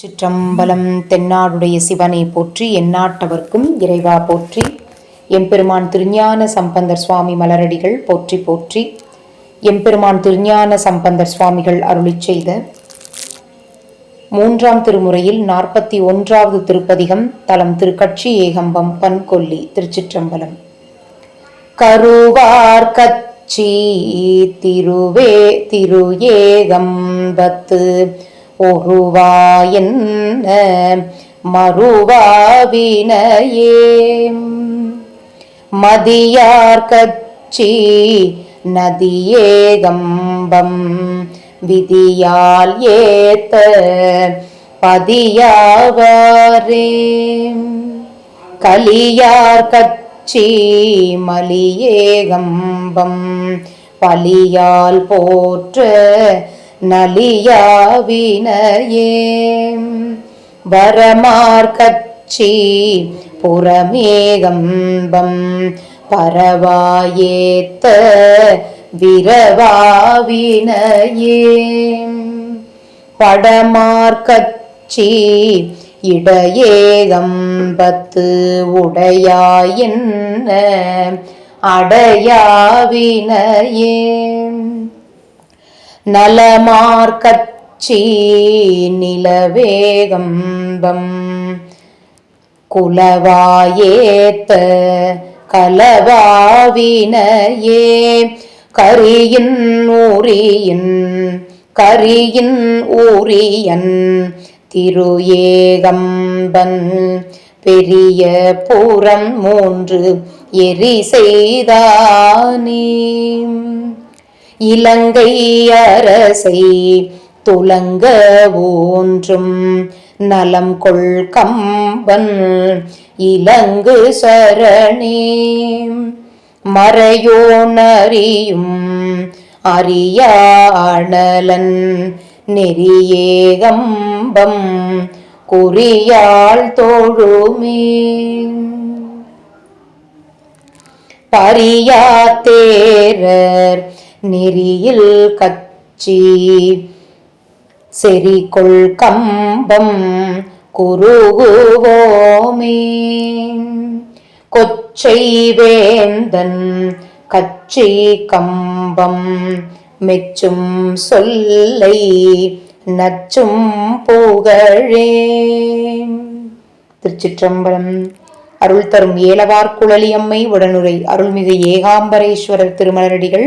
சிற்றம்பலம் தென்னாடுடைய சிவனை போற்றி எந்நாட்டவர்க்கும் இறைவா போற்றி. எம்பெருமான் திருஞான சம்பந்தர் சுவாமி மலரடிகள் போற்றி போற்றி. எம்பெருமான் திருஞான சம்பந்தர் சுவாமிகள் அருளிச் செய்த மூன்றாம் திருமுறையில் நாற்பத்தி ஒன்றாவது திருப்பதிகம் தலம் திருக்கட்சி ஏகம்பம் பன்கொல்லி திருச்சிற்றம்பலம். கருவார் கச்சி திருவே திரு ஏகம்பத்து ஒருவாயன்ன மறுவாவினையே. மதியார் கச்சி நதியேகம்பம் விதியால் ஏத்த பதியாவாரே. கலியார் கச்சி மலியேகம்பம் பலியால் போற்ற நலியாவினையே வரமார்கச்சி புறமேகம்பம் பரவாயேத்த விரவாவினையே படமார்கச்சி இடையேகம்பத்து உடையாயின்ன அடையாவினையே நலமார்கச்சி நிலவேகம்பம் குலவாயேத்த கலவாவினையே. கரியின் ஊரியின் கரியின் ஊரியன் திரு ஏகம்பன் பெரிய புறம் மூன்று எரி செய்தானே. இலங்கை அரசை துலங்க ஊன்றும் நலம் கொள் கம்பன் இலங்கு சரணே. மறையோனறியும் அறியாணலன் நெறியேகம்பம் குறியாள் தோழுமே. பரியாத்தேரர் நெறியில் கச்சி. செறிகொள் கம்பம் குருகுவோமே கொச்சை வேந்தன் கச்சி கம்பம் மெச்சும் சொல்லை நச்சும் புகழே. திருச்சிற்றம்பலம். அருள் தரும் ஏலவார் குழலியம்மை உடனுரை அருள்மிகு ஏகாம்பரேஸ்வரர் திருமலரடிகள்.